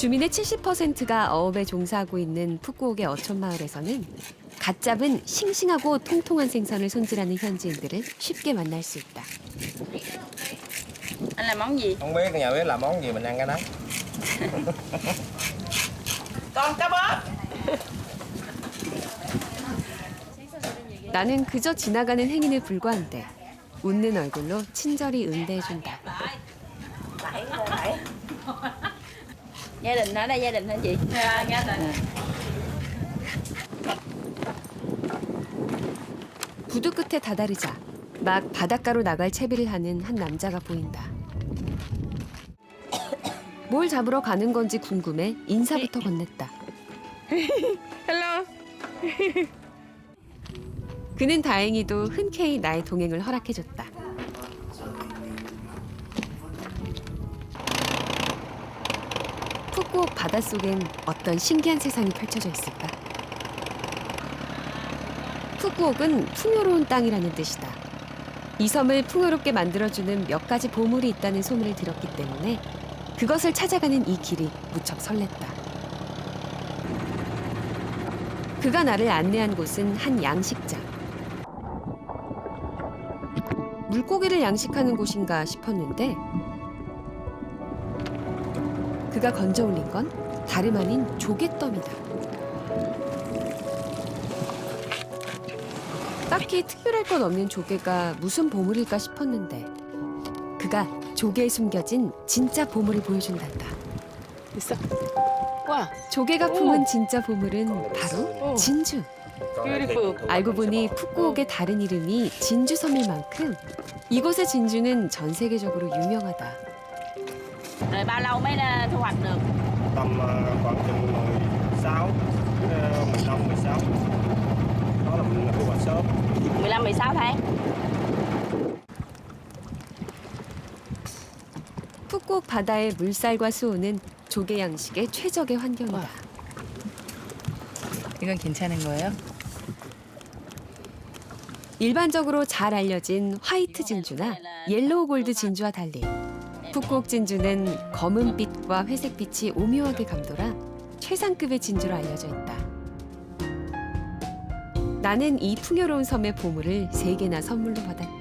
주민의 70%가 어업에 종사하고 있는 푸꾸옥의 어촌마을에서는 갓 잡은 싱싱하고 통통한 생선을 손질하는 현지인들을 쉽게 만날 수 있다. Anh làm món gì? không biết nhà biết làm món gì mình ăn cái đó Con cá bóp. 나는 그저 지나가는 행인에 불과한데 웃는 얼굴로 친절히 응대해준다. Gia đình ở đây gia đình hả chị? Dạ, gia đình. 부두 끝에 다다르자 막 바닷가로 나갈 채비를 하는 한 남자가 보인다. 뭘 잡으러 가는 건지 궁금해 인사부터 건넸다. Hello. 그는 다행히도 흔쾌히 나의 동행을 허락해줬다. 푸꾸옥 바닷속엔 어떤 신기한 세상이 펼쳐져 있을까? 푸꾸옥은 풍요로운 땅이라는 뜻이다. 이 섬을 풍요롭게 만들어주는 몇 가지 보물이 있다는 소문을 들었기 때문에 그것을 찾아가는 이 길이 무척 설렜다. 그가 나를 안내한 곳은 한 양식장. 물고기를 양식하는 곳인가 싶었는데 그가 건져 올린 건 다름 아닌 조개떡이다. 딱히 특별할 것 없는 조개가 무슨 보물일까 싶었는데 그가 조개에 숨겨진 진짜 보물을 보여준단다. 있어. 와, 조개가 품은 진짜 보물은 바로 진주. beautiful. 알고 보니 푸꾸옥의 다른 이름이 진주섬일 만큼 이곳의 진주는 전 세계적으로 유명하다. Rồi bao lâu mới thu hoạch được? tầm khoảng chừng 16 ờ, 15 16 đó là mình thu hoạch sớm 15 16 tháng. 푸꾸옥 바다의 물살과 수온은 조개 양식의 최적의 환경이다. 와. 이건 괜찮은 거예요? 일반적으로 잘 알려진 화이트 진주나 옐로우 골드 진주와 달리 푸꾸옥 진주는 검은빛과 회색빛이 오묘하게 감돌아 최상급의 진주로 알려져 있다. 나는 이 풍요로운 섬의 보물을 세 개나 선물로 받았다.